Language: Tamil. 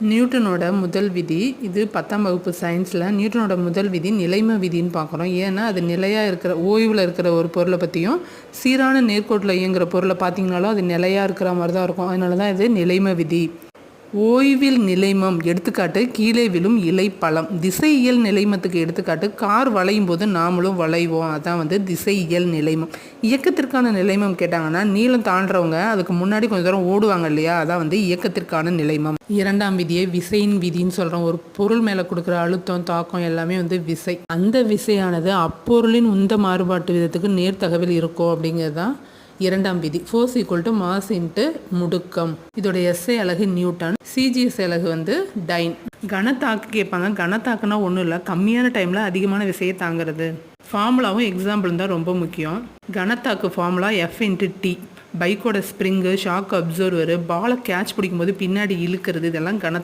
நியூட்டனோட முதல் விதி இது பத்தாம் வகுப்பு சயின்ஸில் நியூட்டனோட முதல் விதி நிலைமை விதின்னு பார்க்குறோம் ஏன்னா அது நிலையாக இருக்கிற ஓய்வில் இருக்கிற ஒரு பொருளை பற்றியும் சீரான நேர்கோட்டில் இயங்குகிற பொருளை பார்த்தீங்கனாலும் அது நிலையாக இருக்கிற மாதிரி தான் இருக்கும். அதனால தான் இது நிலைமை விதி. ஓய்வில் நிலைமம் எடுத்துக்காட்டு கீழே விழும் இலை பழம் திசையியல் நிலைமத்துக்கு எடுத்துக்காட்டு கார் வளையும் போது நாமளும் வளைவோம். அதான் வந்து திசையியல் நிலைமம். இயக்கத்திற்கான நிலைமம் கேட்டாங்கன்னா நீளம் தாண்டுறவங்க அதுக்கு முன்னாடி கொஞ்சம் தூரம் ஓடுவாங்க இல்லையா? அதான் வந்து இயக்கத்திற்கான நிலைமம். இரண்டாம் விதியை விசையின் விதின்னு சொல்கிறோம் ஒரு பொருள் மேலே கொடுக்குற அழுத்தம் தாக்கம் எல்லாமே வந்து விசை. அந்த விசையானது அப்பொருளின் உந்த மாறுபாட்டு விதத்துக்கு நேர்த்தகவில் இருக்கும் அப்படிங்கிறது தான் இரண்டாம் விதி. Force equal to mass into முடுக்கம். இதோடைய எஸ்ஐ அழகு நியூட்டன் சிஜிஎஸ் அலகு வந்து டைன் கனத்தாக்கு கேட்பாங்க. கனத்தாக்குனா ஒன்றும் இல்லை. கம்மியான டைமில் அதிகமான விசையை தாங்கிறது. ஃபார்முலாவும் எக்ஸாம்பிள் தான் ரொம்ப முக்கியம். கனத்தாக்கு ஃபார்முலா எஃப் இன்ட்டு டி பைக்கோட ஸ்ப்ரிங்கு ஷாக் அப்சர்வரு பாலை கேட்ச் பிடிக்கும்போது பின்னாடி இழுக்கிறது இதெல்லாம் கன